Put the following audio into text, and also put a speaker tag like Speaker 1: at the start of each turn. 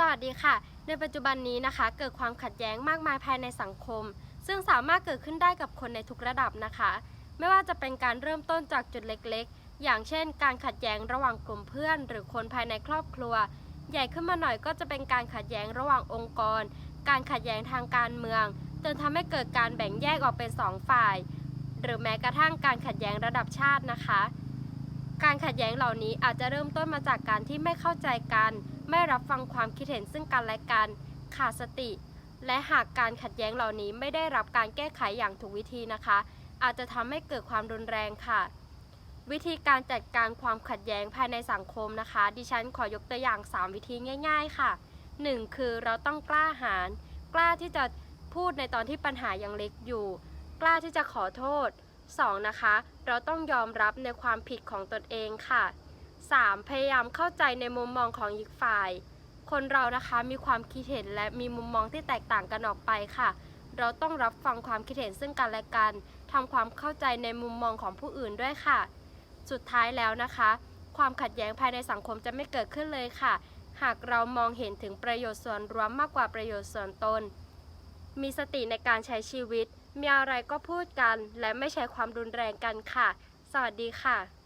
Speaker 1: สวัสดีค่ะ ในปัจจุบันนี้นะคะ เกิดความขัดแย้งมากมายภายในสังคม ซึ่งสามารถเกิดขึ้นได้กับคนในทุกระดับนะคะ ไม่ว่าจะเป็นการเริ่มต้นจากจุดเล็กๆ อย่างเช่น การขัดแย้งระหว่างกลุ่มเพื่อน หรือคนภายในครอบครัว ใหญ่ขึ้นมาหน่อยก็จะเป็นการขัดแย้งระหว่างองค์กร การขัดแย้งทางการเมือง จนทำให้เกิดการแบ่งแยกออกเป็นสองฝ่าย หรือแม้กระทั่งการขัดแย้งระดับชาตินะคะ การขัดแย้งเหล่านี้อาจจะเริ่มต้นมาจากการที่ไม่เข้าใจกัน ไม่รับฟังความคิดเห็นซึ่งกันและกัน ขาดสติ และหากการขัดแย้งเหล่านี้ไม่ได้รับการแก้ไขอย่างถูกวิธีนะคะ อาจจะทำให้เกิดความรุนแรงค่ะ วิธีการจัดการความขัดแย้งภายในสังคมนะคะ ดิฉันขอยกตัวอย่าง 3 วิธีง่าย ๆ ค่ะ 1. คือเราต้องกล้าหาญ กล้าที่จะพูดในตอนที่ปัญหายังเล็กอยู่ กล้าที่จะขอโทษ 2. นะคะ เราต้องยอมรับในความผิดของตนเองค่ะ 3. พยายามเข้าใจในมุมมองของอีกฝ่าย คนเรานะคะมีความคิดเห็นและมีมุมมองที่แตกต่างกันออกไปค่ะ เราต้องรับฟังความคิดเห็นซึ่งกันและกันทำความเข้าใจในมุมมองของผู้อื่นด้วยค่ะ สุดท้ายแล้วนะคะ ความขัดแย้งภายในสังคมจะไม่เกิดขึ้นเลยค่ะ หากเรามองเห็นถึงประโยชน์ส่วนรวมมากกว่าประโยชน์ส่วนตน มีสติในการใช้ชีวิต มีอะไรก็พูดกัน และไม่ใช้ความรุนแรงกันค่ะ สวัสดีค่ะ